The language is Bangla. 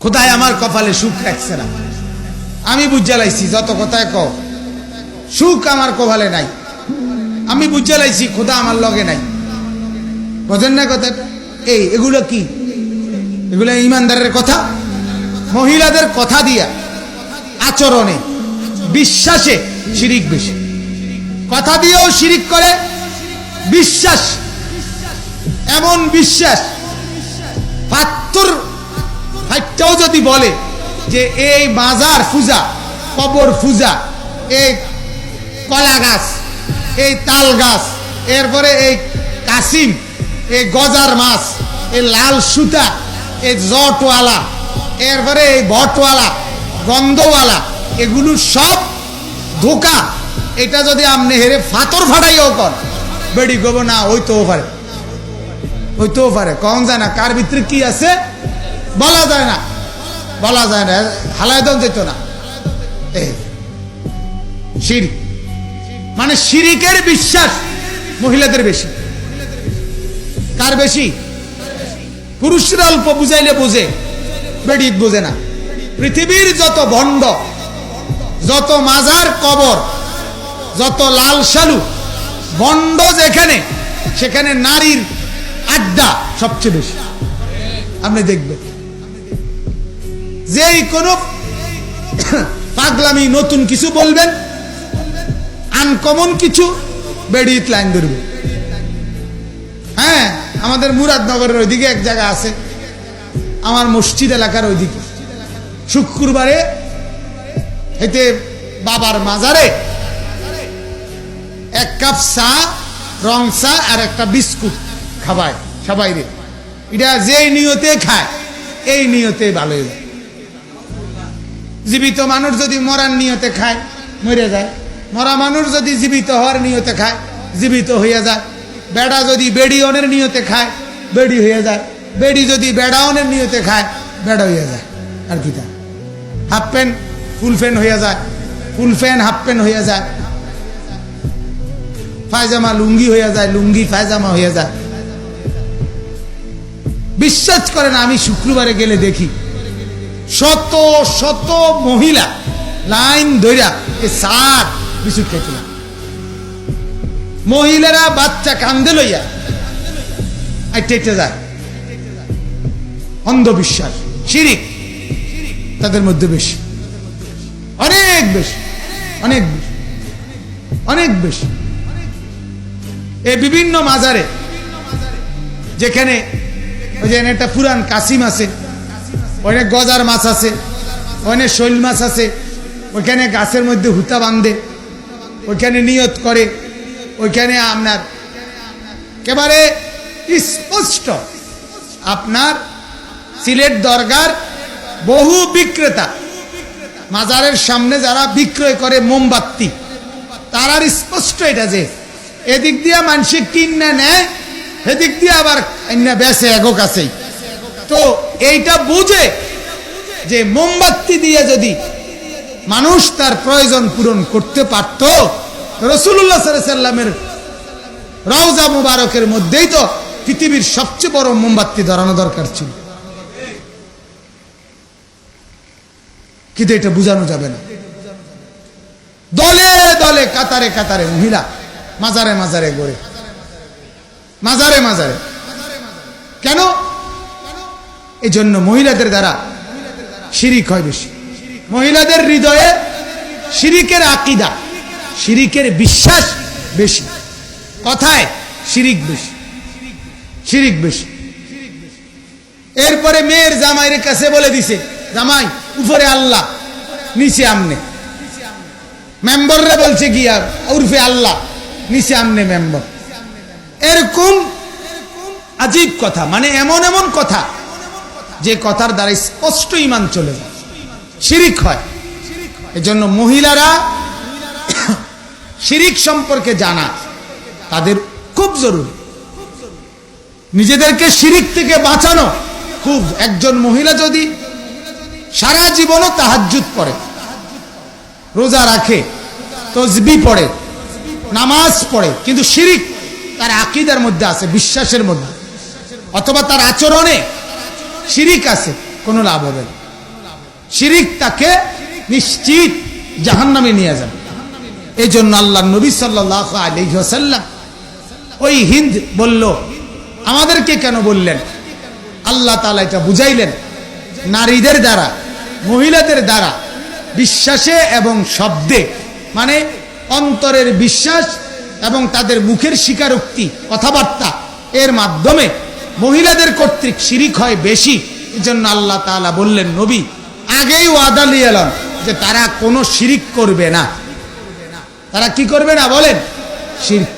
খোদায় আমার কপালে সুখ রাখছে না। আমি বুঝে লাইছি, যত কথায় কও, সুখ আমার কপালে নাই। আমি বুঝে লাইছি, খোদা আমার লগে নাই। বোঝেন না কথা? এই, এগুলো কি? এগুলো ইমানদারের কথা? মহিলাদের কথা দিয়া, আচরণে, বিশ্বাসে শিরিক বেশি। কথা দিয়েও শিরিক করে, বিশ্বাস, এমন বিশ্বাস পাত্তর ফাইটাও যদি বলে যে এই মাজার পূজা, কবর পূজা, এই কলা গাছ, এই তাল গাছ, এরপরে এই কাসিম, এই গজার মাছ, এই লাল সুতা, এই জটওয়ালা, এরপরে এই বটওয়ালা, গন্ধওয়ালা, এগুলো সব ধোকা। এটা যদি আপনি হেরে ফাতর ফাটাইও কর, বেড়ি গব না হইতেও পারে। হইতেও পারে। কম যায় না কার ভিতরে কি আছে? বলা যায় না। বলা যায় না। হালায় দম যেত না। এই মানে শিরিকের বিশ্বাস মহিলাদের বেশি। কার বেশি? পুরুষরা অল্প বুঝাইলে বুঝে বেডিক বুঝে না। পৃথিবীর যত ভণ্ড যত মাজার কবর, যত লাল সালু ভণ্ড যেখানে, সেখানে নারীর আড্ডা সবচেয়ে বেশি। আপনি দেখবেন। যেই কোনো পাগলামি, নতুন কিছু বলবেন আনকমন কিছু বেডিত লাইন ধরবে। হ্যাঁ আমাদের মুরাদনগরের ওইদিকে এক জায়গা আছে, আমার মসজিদ এলাকার ওইদিকে। শুক্রবারে এতে বাবার মাজারে এক কাপ চা, রং চা আর একটা বিস্কুট খাবায় সবাই রে এটা যেই নিয়তে খায়, এই নিয়তে ভালো জীবিত মানুষ যদি মরার নিয়তে খায়, মরে যায়। মরা মানুষ যদি জীবিত হওয়ার নিয়তে খায়, জীবিত হইয়া যায়। বেড়া যদি বেড়িয়নের নিয়তে খায়, বেড়ি হয়ে যায়। বেড়ি যদি বেড়াওনের নিয়তে খায়, বেড়া হইয়া যায়। আর কি তা? হাফ প্যান্ট, ফুল প্যান্ট হইয়া যায়। ফুল প্যান্ট হাফ প্যান্ট হইয়া যায়। ফায়জামা লুঙ্গি হইয়া যায়। লুঙ্গি, পায়জামা হইয়া যায়। বিশ্বাস করেন, আমি শুক্রবারে গেলে দেখি। শত শত মহিলা লাইন ধইরা এ সার বিস্কুট খেয়েছিলাম মহিলারা বাচ্চা কান্দে লইয়া আর টেটে যায়। অন্ধবিশ্বাস, শিরিক, তাদের মধ্যে বেশি। অনেক বেশি অনেক বেশি অনেক বেশি। এই বিভিন্ন মাজারে, যেখানে ওই যে একটা পুরান কাসিম আছে ওখানে গজার মাছ আছে ওখানে শৈল মাছ আছে, ওইখানে গাছের মধ্যে হুতা বাঁধে, ওইখানে নিয়ত করে, ওইখানে আপনার একেবারে স্পষ্ট আপনার সিলেট দরগার বহু বিক্রেতা, মাজারের সামনে যারা বিক্রয় করে মোমবাতি, তারার স্পষ্ট এটা যে এদিক দিয়ে মানুষে কিনে নেয়, সেদিক দিয়ে আবার বেসে এগো কাছেই। তো এইটা বুঝে যে মোমবাতি দিয়ে যদি মানুষ তার প্রয়োজন পূরণ করতে পারত রসুল্লাহ সাল্লামের রওজা মুবারকের মধ্যেই তো পৃথিবীর সবচেয়ে বড় মোমবাতি ধরানো দরকার ছিল। কিন্তু এটা বোঝানো যাবে না। দলে দলে, কাতারে কাতারে মহিলা, মাজারে মাজারে গড়ে। মাজারে মাজারে। কেন? এই জন্য মহিলাদের দ্বারা শিরিক হয় বেশি। মহিলাদের হৃদয়ে শিরিকের আকিদা, শিরিকের বিশ্বাস বেশি। কথায় শিরিক বেশি শিরিক বেশি। এরপরে মেয়ের জামাইয়ের কাছে বলে দিছে, জামাই উপরে আল্লাহ, নিচে আমনে। মেম্বররা বলছে কি, আর উর্ফে আল্লাহ, নিচে আমনে মেম্বর। এরকম আজীব কথা মানে এমন এমন কথা যে কথার দ্বারা স্পষ্ট ইমান চলে। যায় শিরিক হয়। এজন্য মহিলারা শিরিক সম্পর্কে জানা তাদের খুব জরুরি। নিজেদেরকে শিরিক থেকে বাঁচানো খুব। একজন মহিলা যদি সারা জীবনও তাহাজ্জুদ পড়ে, রোজা রাখে, তসবি পড়ে, নামাজ পড়ে, কিন্তু শিরিক তার আকিদার মধ্যে আছে, বিশ্বাসের মধ্যে। অথবা তার আচরণে শিরিক আছে, কোনো লাভ হবে না। শিরিক তাকে নিশ্চিত জাহান্নামে নিয়ে যাবে। এই জন্য আল্লাহ নবী সাল্লাহ আলহ্লাম ওই হিন্দ বলল, আমাদেরকে কেন বললেন? আল্লাহ তালা এটা বুঝাইলেন। নারীদের দ্বারা, মহিলাদের দ্বারা বিশ্বাসে এবং শব্দে মানে অন্তরের বিশ্বাস এবং তাদের মুখের স্বীকারোক্তি, কথাবার্তা এর মাধ্যমে মহিলাদের কর্তৃক শিরিক হয় বেশি। এই জন্য আল্লাহ তালা বললেন, নবী, আগেই ওয়াদা নিয়ে এলাম যে তারা কোনো শিরিক করবে না। তারা কি করবে না বলেন? শিরক